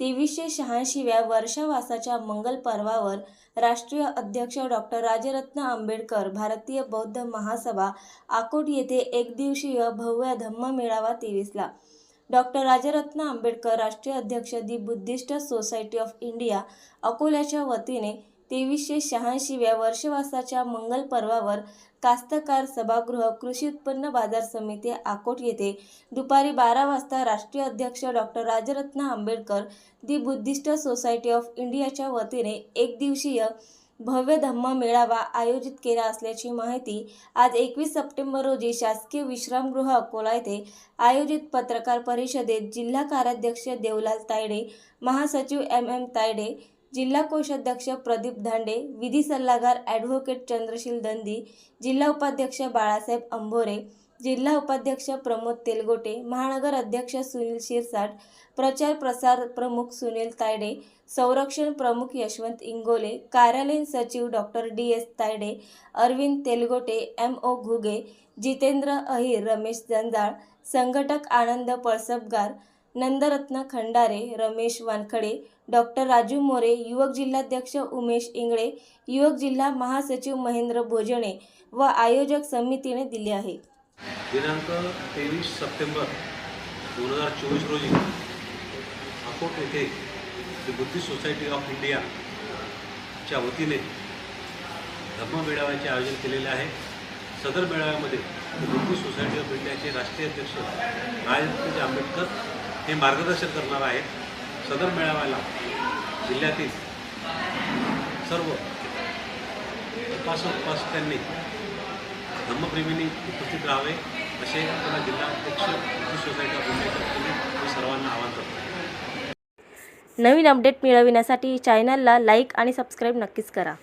तेवीसशे शहाऐंशीव्या वर्षावासाच्या मंगल पर्वावर राष्ट्रीय अध्यक्ष डॉक्टर राजरत्न आंबेडकर भारतीय बौद्ध महासभा आकोट येथे एकदिवसीय भव्य धम्म मेळावा तेवीसला. डॉक्टर राजरत्न आंबेडकर राष्ट्रीय अध्यक्ष the Buddhist society of India अकोल्याच्या वतीने तेवीसशे शहाऐंशीव्या वर्षवासाच्या मंगल पर्वावर कास्तकार सभागृह कृषी उत्पन्न बाजार समिती आकोट येथे दुपारी बारा वाजता राष्ट्रीय अध्यक्ष doctor Rajratna Ambedkar the Buddhist society of इंडियाच्या वतीने एक दिवसीय भव्य धम्म मेळावा आयोजित केला असल्याची माहिती आज एकवीस सप्टेंबर रोजी शासकीय विश्रामगृह अकोला येथे आयोजित पत्रकार परिषदेत जिल्हा कार्याध्यक्ष देवलाल तायडे महासचिव एम एम तायडे जिल्हा कोषाध्यक्ष प्रदीप धांडे विधी सल्लागार ॲडव्होकेट चंद्रशील दंदी जिल्हा उपाध्यक्ष बाळासाहेब अंभोरे जिल्हा उपाध्यक्ष प्रमोद तेलगोटे महानगर अध्यक्ष सुनील शिरसाट प्रचार प्रसार प्रमुख सुनील तायडे संरक्षण प्रमुख यशवंत इंगोले कार्यालयीन सचिव doctor D S Tayde Arvind Telgote M O Ghuge Jitendra Ahir Ramesh Janjal संघटक आनंद पळसपगार नंदरत्न खंडारे रमेश वानखडे डॉक्टर राजू मोरे युवक जिल्हाध्यक्ष उमेश इंगळे युवक जिल्हा महासचिव महेंद्र भोजणे व आयोजक समितीने दिले आहे. दिनांक तेवीस सप्टेंबर दोन हजार चोवीस रोजी अकोट येथे बुद्धिस्ट सोसायटी ऑफ इंडियाच्या वतीने धम्म मेळाव्याचे आयोजन केलेले आहे. सदर मेळाव्यामध्ये बुद्धिस्ट सोसायटी ऑफ इंडियाचे राष्ट्रीय अध्यक्ष राजरत्नजी आंबेडकर हे मार्गदर्शन करणार आहेत सदर मेळाव्याला जिल्ह्यातील सर्व उपासक उपासकांनी धम्मप्रेमींनी उपस्थित राहावे असे आपल्याला जिल्हाध्यक्ष अध्यक्ष बुद्धिस्ट सोसायटी मी सर्वांना आवाहन करतो. नवीन अपडेट मिळविण्यासाठी चॅनलला लाईक आणि सबस्क्राईब नक्कीच करा.